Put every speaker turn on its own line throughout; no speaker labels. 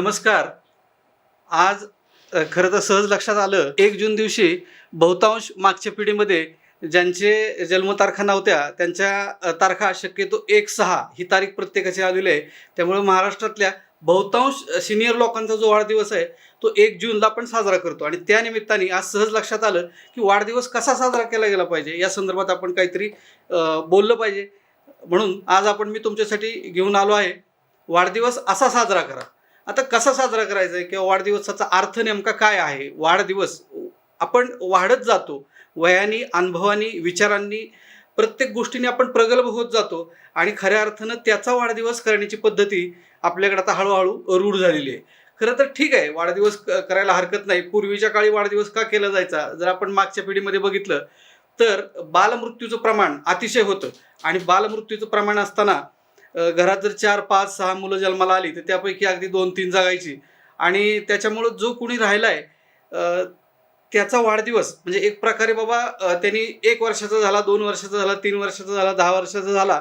नमस्कार. आज खरं तर सहज लक्षात आलं एक जून दिवशी बहुतांश मागच्या पिढीमध्ये ज्यांचे जन्मतारखा नव्हत्या त्यांच्या तारखा शक्यतो एक सहा ही तारीख प्रत्येकाची आलेली आहे. त्यामुळे महाराष्ट्रातल्या बहुतांश सिनियर लोकांचा जो वाढदिवस आहे तो एक जूनला आपण साजरा करतो. आणि त्या निमित्ताने आज सहज लक्षात आलं की वाढदिवस कसा साजरा केला गेला पाहिजे या संदर्भात आपण काहीतरी बोललं पाहिजे. म्हणून आज आपण मी तुमच्यासाठी घेऊन आलो आहे. वाढदिवस असा साजरा करा. आता कसा साजरा करायचा आहे किंवा वाढदिवसाचा अर्थ नेमका काय आहे? वाढदिवस आपण वाढत जातो वयाने अनुभवानी विचारांनी प्रत्येक गोष्टीने आपण प्रगल्भ होत जातो आणि खऱ्या अर्थानं त्याचा वाढदिवस करण्याची पद्धती आपल्याकडे आता हळूहळू रूढ झालेली आहे. खरं तर ठीक आहे वाढदिवस क- करायला हरकत नाही. पूर्वीच्या काळी वाढदिवस का केला जायचा? जर आपण मागच्या पिढीमध्ये बघितलं तर बालमृत्यूचं प्रमाण अतिशय होतं. आणि बालमृत्यूचं प्रमाण असताना घरात जर चार पाच सहा मुलं जन्माला आली तर त्यापैकी अगदी दोन तीन जगायची. आणि त्याच्यामुळं जो कुणी राहिलाय आहे त्याचा वाढदिवस म्हणजे एक प्रकारे बाबा त्यांनी एक वर्षाचा झाला दोन वर्षाचा झाला तीन वर्षाचा झाला दहा वर्षाचा झाला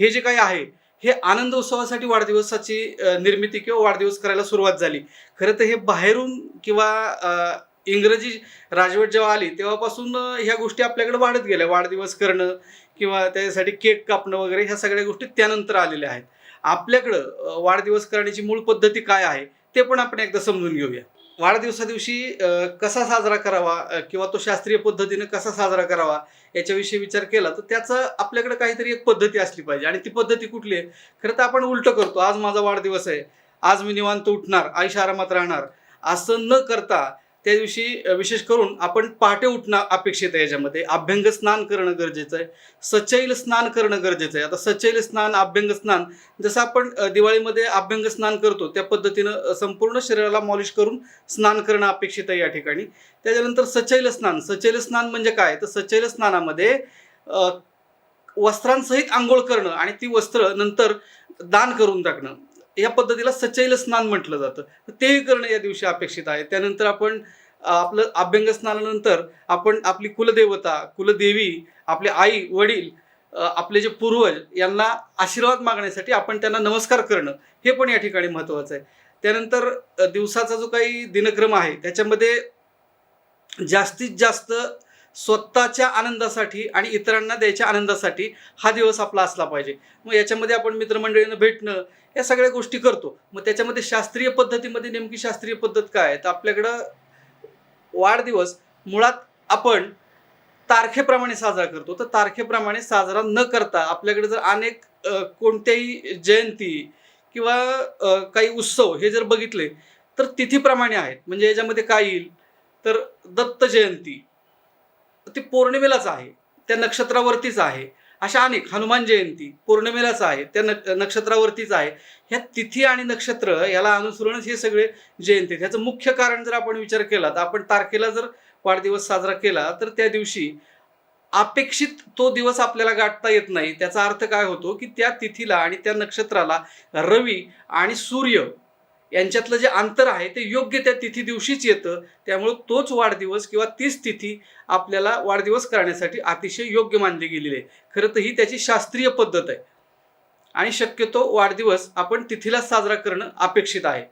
हे जे काही आहे हे आनंद उत्सवासाठी वाढदिवसाची निर्मिती किंवा वाढदिवस करायला सुरुवात झाली. खरं तर हे बाहेरून किंवा इंग्रजी राजवट जेव्हा आली तेव्हापासून ह्या गोष्टी आपल्याकडे वाढत गेल्या. वाढदिवस करणं किंवा त्याच्यासाठी केक कापणं वगैरे ह्या सगळ्या गोष्टी त्यानंतर आलेल्या आहेत. आपल्याकडं वाढदिवस करण्याची मूळ पद्धती काय आहे ते पण आपण एकदा समजून घेऊया. वाढदिवसा दिवशी कसा साजरा करावा किंवा तो शास्त्रीय पद्धतीनं कसा साजरा करावा याच्याविषयी विचार केला तर त्याचं आपल्याकडे काहीतरी एक पद्धती असली पाहिजे. आणि ती पद्धती कुठली आहे? खरं तर आपण उलटं करतो. आज माझा वाढदिवस आहे. आज मी निवांत उठणार आयुष्य आरामात राहणार. असं न करता त्या दिवशी विशेष करून आपण पहाटे उठणं अपेक्षित आहे याच्यामध्ये. अभ्यंग स्नान करणं गरजेचं आहे. सचैल स्नान करणं गरजेचं आहे. आता सचैल स्नान अभ्यंग स्नान जसं आपण दिवाळीमध्ये अभ्यंग स्नान करतो त्या पद्धतीनं संपूर्ण शरीराला मॉलिश करून स्नान करणं अपेक्षित आहे या ठिकाणी. त्याच्यानंतर सचैल स्नान. सचैल स्नान म्हणजे काय? तर सचैल स्नानामध्ये वस्त्रांसहित आंघोळ करणं आणि ती वस्त्र नंतर दान करून टाकणं. या पद्धतीला सचैल स्नान म्हटलं जातं. तर तेही करणं या दिवशी अपेक्षित आहे. त्यानंतर आपण आपलं अभ्यंग स्नानानंतर आपण आपली कुलदेवता कुलदेवी आपले आई वडील आपले जे पूर्वज यांना आशीर्वाद मागण्यासाठी आपण त्यांना नमस्कार करणं हे पण या ठिकाणी महत्त्वाचं आहे. त्यानंतर दिवसाचा जो काही दिनक्रम आहे त्याच्यामध्ये जास्तीत जास्त स्वतःच्या आनंदासाठी आणि इतरांना द्यायच्या आनंदासाठी हा दिवस आपला असला पाहिजे. मग याच्यामध्ये आपण मित्रमंडळीनं भेटणं या सगळ्या गोष्टी करतो. मग त्याच्यामध्ये शास्त्रीय पद्धतीमध्ये नेमकी शास्त्रीय पद्धत काय आहे? तर आपल्याकडं वाढदिवस मुळात आपण तारखेप्रमाणे साजरा करतो. तर तारखेप्रमाणे साजरा न करता आपल्याकडे जर अनेक कोणत्याही जयंती किंवा काही उत्सव हे जर बघितले तर तिथीप्रमाणे आहेत. म्हणजे याच्यामध्ये काय येईल? तर दत्त जयंती. ती पौर्णिमेलाच आहे. त्या नक्षत्रावरतीच आहे. अशा अनेक हनुमान जयंती पौर्णिमेलाच आहे त्या न नक्षत्रावरतीच आहे ह्या तिथी आणि नक्षत्र याला अनुसरूनच हे सगळे जयंती आहेत. ह्याचं मुख्य कारण जर आपण विचार केला तर आपण तारखेला जर वाढदिवस साजरा केला तर त्या दिवशी अपेक्षित तो दिवस आपल्याला गाठता येत नाही त्याचा अर्थ काय होतो की त्या तिथीला आणि त्या नक्षत्राला रवी आणि सूर्य यांच्यातलं जे अंतर आहे ते योग्य त्या तिथी दिवशीच येतं. त्यामुळं तोच वाढदिवस किंवा तीच तिथी आपल्याला वाढदिवस करण्यासाठी अतिशय योग्य मानली गेलेली आहे. खरं तर ही त्याची शास्त्रीय पद्धत आहे. आणि शक्यतो वाढदिवस आपण तिथीला साजरा करणं अपेक्षित आहे.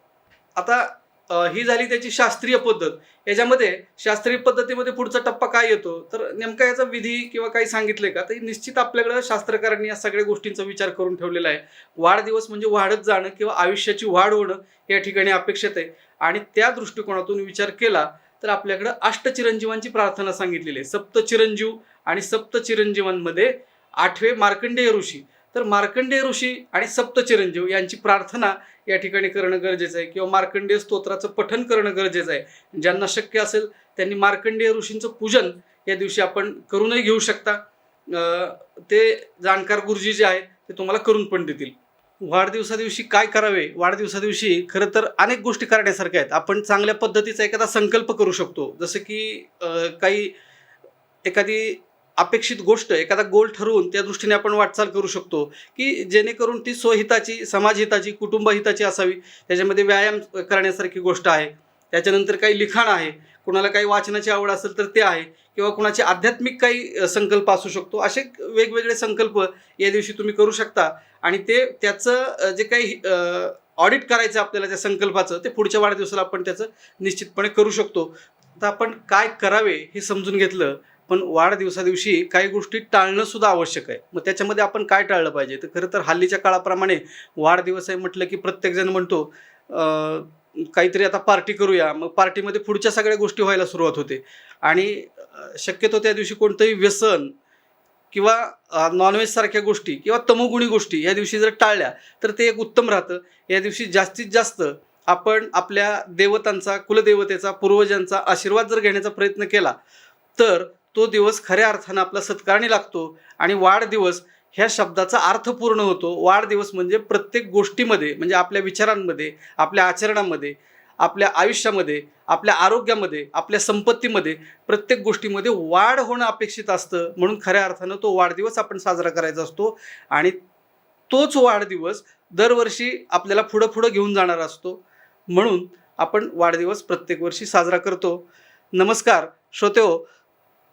आता ही झाली त्याची शास्त्रीय पद्धत. याच्यामध्ये शास्त्रीय पद्धतीमध्ये पुढचा टप्पा काय येतो? तर नेमका याचा विधी किंवा काही सांगितलंय का? तर निश्चित आपल्याकडं शास्त्रकारांनी या सगळ्या गोष्टींचा विचार करून ठेवलेला आहे. वाढदिवस म्हणजे वाढत जाणं किंवा आयुष्याची वाढ होणं या ठिकाणी अपेक्षित आहे. आणि त्या दृष्टिकोनातून विचार केला तर आपल्याकडं अष्टचिरंजीवांची प्रार्थना सांगितलेली आहे. सप्तचिरंजीव आणि सप्तचिरंजीवांमध्ये आठवे मार्कंडेय ऋषी. तर मार्कंडेय ऋषी आणि सप्तचिरंजीव यांची प्रार्थना या ठिकाणी करणं गरजेचं आहे. किंवा मार्कंडेय स्तोत्राचं पठन करणं गरजेचं आहे. ज्यांना शक्य असेल त्यांनी मार्कंडेय ऋषींचं पूजन या दिवशी आपण करूनही घेऊ शकता. ते जाणकार गुरुजी जे आहेत ते तुम्हाला करून पण देतील. वाढदिवसा दिवशी काय करावे? वाढदिवसा दिवशी खरं तर अनेक गोष्टी करण्यासारख्या आहेत. आपण चांगल्या पद्धतीचा एखादा संकल्प करू शकतो. जसं की काही एखादी अपेक्षित गोष्ट एखादा गोल ठरवून त्या दृष्टीने आपण वाटचाल करू शकतो की जेणेकरून ती स्वहिताची समाजहिताची कुटुंबहिताची असावी. त्याच्यामध्ये व्यायाम करण्यासारखी गोष्ट आहे. त्याच्यानंतर काही लिखाण आहे. कुणाला काही वाचनाची आवड असेल तर ते आहे किंवा कुणाचे आध्यात्मिक काही संकल्प असू शकतो. असे वेगवेगळे संकल्प या दिवशी तुम्ही करू शकता. आणि ते त्याचं जे काही ऑडिट करायचं आपल्याला त्या संकल्पाचं ते पुढच्या वाढदिवसाला आपण त्याचं निश्चितपणे करू शकतो. तर आपण काय करावे हे समजून घेतलं पण वाढदिवसादिवशी काही गोष्टी टाळणं सुद्धा आवश्यक आहे. मग त्याच्यामध्ये आपण काय टाळलं पाहिजे? तर खरं तर हल्लीच्या काळाप्रमाणे वाढदिवस आहे म्हटलं की प्रत्येकजण म्हणतो काहीतरी आता पार्टी करूया. मग पार्टीमध्ये पुढच्या सगळ्या गोष्टी व्हायला सुरुवात होते. आणि शक्यतो त्या दिवशी कोणतंही व्यसन किंवा नॉनव्हेज सारख्या गोष्टी किंवा तमोगुणी गोष्टी या दिवशी जर टाळल्या तर ते एक उत्तम राहतं. या दिवशी जास्तीत जास्त आपण आपल्या देवतांचा कुलदेवतेचा पूर्वजांचा आशीर्वाद जर घेण्याचा प्रयत्न केला तर तो दिवस खऱ्या अर्थानं आपला सत्कारणी लागतो आणि वाढदिवस ह्या शब्दाचा अर्थ पूर्ण होतो. वाढदिवस म्हणजे प्रत्येक गोष्टीमध्ये म्हणजे आपल्या विचारांमध्ये आपल्या आचरणामध्ये आपल्या आयुष्यामध्ये आपल्या आरोग्यामध्ये आपल्या संपत्तीमध्ये प्रत्येक गोष्टीमध्ये वाढ होणं अपेक्षित असतं. म्हणून खऱ्या अर्थानं तो वाढदिवस आपण साजरा करायचा असतो आणि तोच वाढदिवस दरवर्षी आपल्याला पुढं पुढं घेऊन जाणार असतो. म्हणून आपण वाढदिवस प्रत्येक वर्षी साजरा करतो. नमस्कार श्रोते हो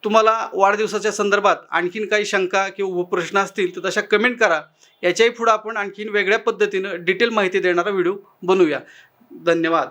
तुम्हाला वाढदिवसाच्या संदर्भात आणखीन काही शंका किंवा प्रश्न असतील तर तशा कमेंट करा. याच्याही पुढं आपण आणखीन वेगळ्या पद्धतीनं डिटेल माहिती देणारा व्हिडिओ बनवूया. धन्यवाद.